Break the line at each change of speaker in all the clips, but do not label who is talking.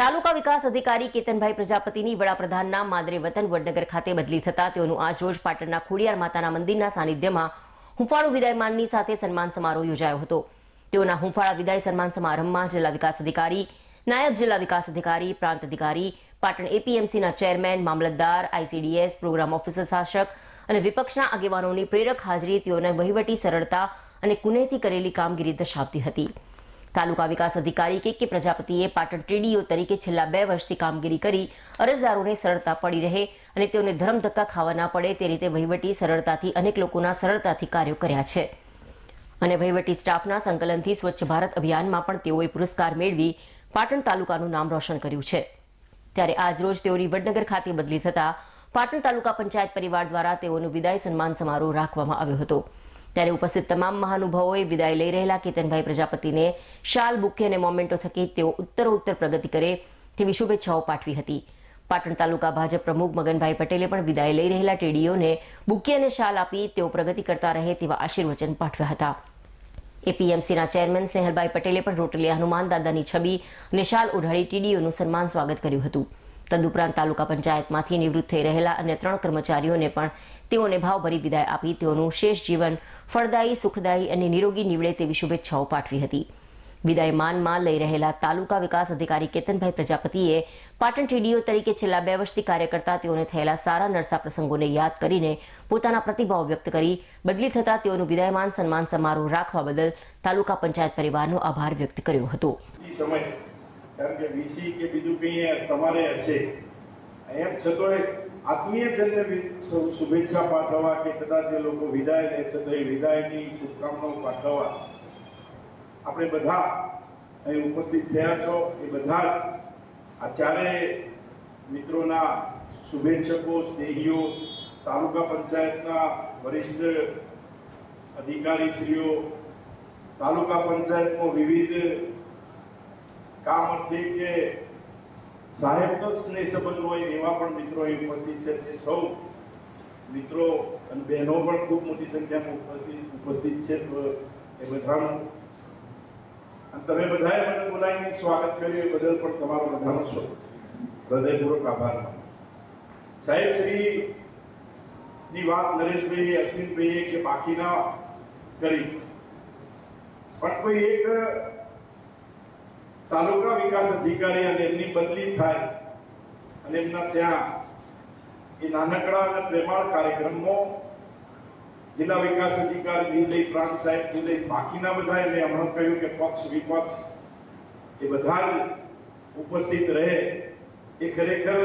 તાલુકા વિકાસ અધિકારી કેતનભાઈ પ્રજાપતિની વડાપ્રધાનના માદરે વતન વડનગર ખાતે બદલી થતા તેઓનું આજરોજ પાટણના ખોડિયાર માતાના મંદિરના સાનિધ્યમાં હુંફાળું વિદાયમાનની સાથે સન્માન સમારોહ યોજાયો હતો. તેઓના હુંફાળા વિદાય સન્માન સમારંભમાં જિલ્લા વિકાસ અધિકારી, નાયબ જિલ્લા વિકાસ અધિકારી, પ્રાંત અધિકારી, પાટણ એપીએમસીના ચેરમેન, મામલતદાર, આઈસીડીએસ, પ્રોગ્રામ ઓફિસર, શાસક અને વિપક્ષના આગેવાનોની પ્રેરક હાજરી તેઓને વહીવટી સરળતા અને કુનેહથી કરેલી કામગીરી દર્શાવતી હતી. તાલુકા વિકાસ અધિકારી કે પ્રજાપતિએ પાટણ ટીડીઓ તરીકે છેલ્લા બે વર્ષથી કામગીરી કરી, અરજદારોને સરળતા પડી રહે અને તેઓને ધરમ ખાવા ના પડે તે રીતે વહીવટી સરળતાથી અનેક લોકોના સરળતાથી કાર્યો કર્યા છે. અને વહીવટી સ્ટાફના સંકલનથી સ્વચ્છ ભારત અભિયાનમાં પણ તેઓએ પુરસ્કાર મેળવી પાટણ તાલુકાનું નામ રોશન કર્યું છે. ત્યારે આજરોજ તેઓની વડનગર ખાતે બદલી થતા પાટણ તાલુકા પંચાયત પરિવાર દ્વારા તેઓનું વિદાય સન્માન સમારોહ રાખવામાં આવ્યો હતો. ત્યારે ઉપસ્થિત તમામ મહાનુભાવોએ વિદાય લઈ રહેલા કેતનભાઈ પ્રજાપતિને શાલ, બુકે અને મોમેન્ટો થકી તેઓ ઉત્તરોત્તર પ્રગતિ કરે તેવી શુભેચ્છાઓ પાઠવી હતી. પાટણ તાલુકા ભાજપ પ્રમુખ મગનભાઈ પટેલે પણ વિદાય લઈ રહેલા ટેડીઓને બુકે અને શાલ આપી તેઓ પ્રગતિ કરતા રહે તેવા આશીર્વચન પાઠવ્યા હતા. એપીએમસીના ચેરમેન સ્નેહલભાઈ પટેલે પણ રોટલી હનુમાન દાદાની છબી અને શાલ ઉઢાડી ટીડીઓનું સન્માન સ્વાગત કર્યું હતું. તદુપરાંત તાલુકા પંચાયતમાંથી નિવૃત્ત થઈ રહેલા અન્ય ત્રણ કર્મચારીઓને પણ તેઓને ભાવભરી વિદાય આપી તેઓનું શેષ જીવન ફળદાયી, સુખદાયી અને નિરોગી નીવડે તેવી શુભેચ્છાઓ પાઠવી હતી. વિદાય માનમાં લઈ રહેલા તાલુકા વિકાસ અધિકારી કેતનભાઈ પ્રજાપતિએ પાટણ ટીડીઓ તરીકે છેલ્લા બે વર્ષથી કાર્ય કરતા તેઓને થયેલા સારા નરસા પ્રસંગોને યાદ કરીને પોતાના પ્રતિભાવ વ્યક્ત કરી બદલી થતા તેઓનું વિદાયમાન સન્માન સમારોહ રાખવા બદલ તાલુકા પંચાયત પરિવારનો આભાર વ્યક્ત કર્યો હતો.
કારણ કે વીસી કે બીજું કંઈ તમારે હશે એમ છતાંય આત્મીયજનને વિ- શુ- શુભેચ્છા પાઠવવા કે કદાચ એ લોકો વિદાય લે છે, તો એ વિદાયની શુભકામનાઓ પાઠવવા. આપણે બધા અહીં ઉપસ્થિત થયા છો. એ બધા આ ચારેય મિત્રોના શુભેચ્છકો, સ્નેહીઓ, તાલુકા પંચાયતના વરિષ્ઠ અધિકારીશ્રીઓ, તાલુકા પંચાયતમાં વિવિધ કામ અર્થે કે સાહેબનો જ સ્નેહ સંબંધ હોય એવા પણ મિત્રો અહીં ઉપસ્થિત છે તે સૌ મિત્રો અને બહેનો પણ ખૂબ મોટી સંખ્યામાં ઉપસ્થિત ઉપસ્થિત છે. એ બધાનું અને તમે બધાએ મને બોલાવીને સ્વાગત કર્યું એ બદલ પણ તમારો બધાનો હૃદયપૂર્વક આભાર. સાહેબ શ્રી ની વાત નરેશભાઈ અશ્વિનભાઈએ કે બાકીના કરી. પણ કોઈ એક તાલુકા વિકાસ અધિકારી અને એમની બદલી થાય અને એમના ત્યાં એ નાનકડા અને પ્રેમાળ કાર્યક્રમો જિલ્લા વિકાસ અધિકારી લઈ પ્રાંત સાહેબ લઈ બાકીના બધા એને હમણાં કહ્યું કે પક્ષ વિપક્ષ એ બધા જ ઉપસ્થિત રહે. એ ખરેખર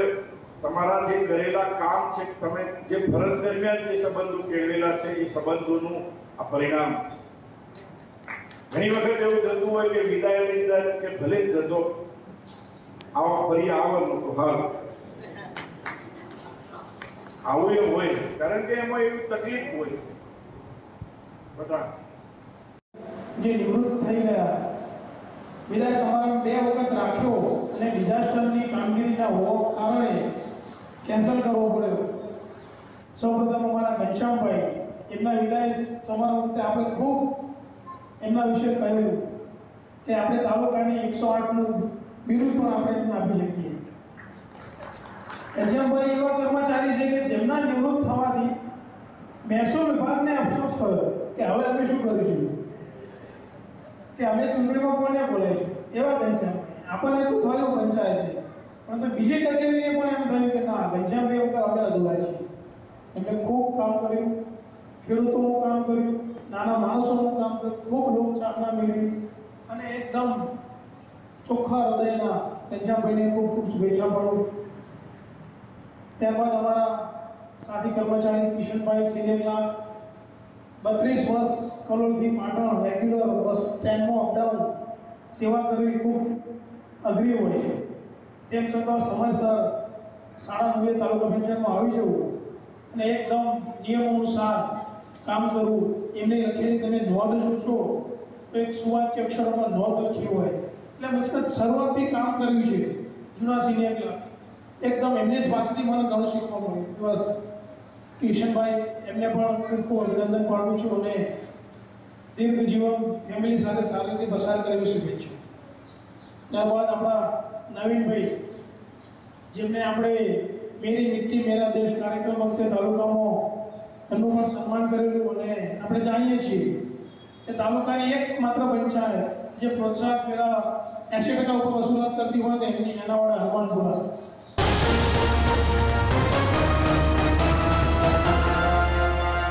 તમારા જે કરેલા કામ છે, તમે જે ફરજ દરમિયાન જે સંબંધો કેળવેલા છે, એ સંબંધોનું આ પરિણામ છે. ઘણી વખત એવું થતું હોય કે વિદાયની અંદર કે ભલે જ જતો. આવો ફરી આવવાનું તો હાલ. આવું એ હોય, કારણ કે એમાં એવી તકલીફ હોય. બધા.
જે નિવૃત્ત થઈ ગયા. વિદાય સમારંભ બે વખત રાખ્યો અને ડિઝાસ્ટરની કામગીરીના હોવા કારણે કેન્સલ કરવો પડ્યો. સૌપ્રથમ અમારા ઘનશ્યામભાઈ, એમના વિદાય સમારંભ વખતે આપણે ખૂબ એમના વિશે કહ્યું કે આપણે તાલુકાની એકસો આઠનું બિરુદ પણ આપણે આપી શકીએ. ઘનશ્યામભાઈ એવા કર્મચારી છે કે જેમના નિવૃત્ત થવાથી મહેસૂલ વિભાગને અફસોસ થયો કે હવે અમે શું કરીશું? કે અમે ચૂંટણીમાં કોને બોલાવીશું એવા ઘનશ્યામ આપણને તો થયું પંચાયતે. પરંતુ બીજી કચેરીને પણ એમ થયું કે ના ઘનશ્યામભાઈ વખત આપણે અધૂરા છીએ. એમણે ખૂબ કામ કર્યું. ખેડૂતોનું કામ કર્યું. નાના માણસોનું કામ કર્યું ખૂબ લોકચાહના મેળવી અને એકદમ ચોખ્ખા હૃદયના ઘનશ્યામભાઈને ખૂબ ખૂબ શુભેચ્છા પાડું ત્યારબાદ અમારા સાથી કર્મચારી કિશનભાઈ સિનેમલા બત્રીસ વર્ષ કલોલથી પાટણ રેગ્યુલર બસ ટ્રેનમાં અપડાઉન સેવા કરવી ખૂબ અઘરી હોય છે. તેમ છતાં સમયસર સાડા નવે તાલુકા પંચાયતમાં આવી જવું અને એકદમ નિયમ અનુસાર કામ કરવું એમને લખેલી તમે નોંધ જોશો, તો એક સુવાચ્ય અક્ષરોમાં નોંધ લખી હોય. એટલે મસ્કત શરૂઆતથી કામ કર્યું છે જૂના સિનિયર એકદમ એમની જ પાસેથી મને ઘણું શીખવા મળ્યું. બસ. કિશનભાઈ, એમને પણ ખૂબ ખૂબ અભિનંદન પાડું છું અને દીર્ઘ જીવન ફેમિલી સાથે સારી રીતે પસાર કરવી શુભેચ્છું ત્યારબાદ આપણા નવીનભાઈ, જેમને આપણે મેરી મિટ્ટી મેરા દેશ કાર્યક્રમ વખતે તાલુકામાં એમનું પણ સન્માન કરેલું અને આપણે જાણીએ છીએ કે તાલુકાની એક માત્ર પંચાયત જે પ્રોત્સાહક પેલા એસી ટકા ઉપર વસૂલાત કરતી હોય તો એમની એના વડે હનુમાનપુરા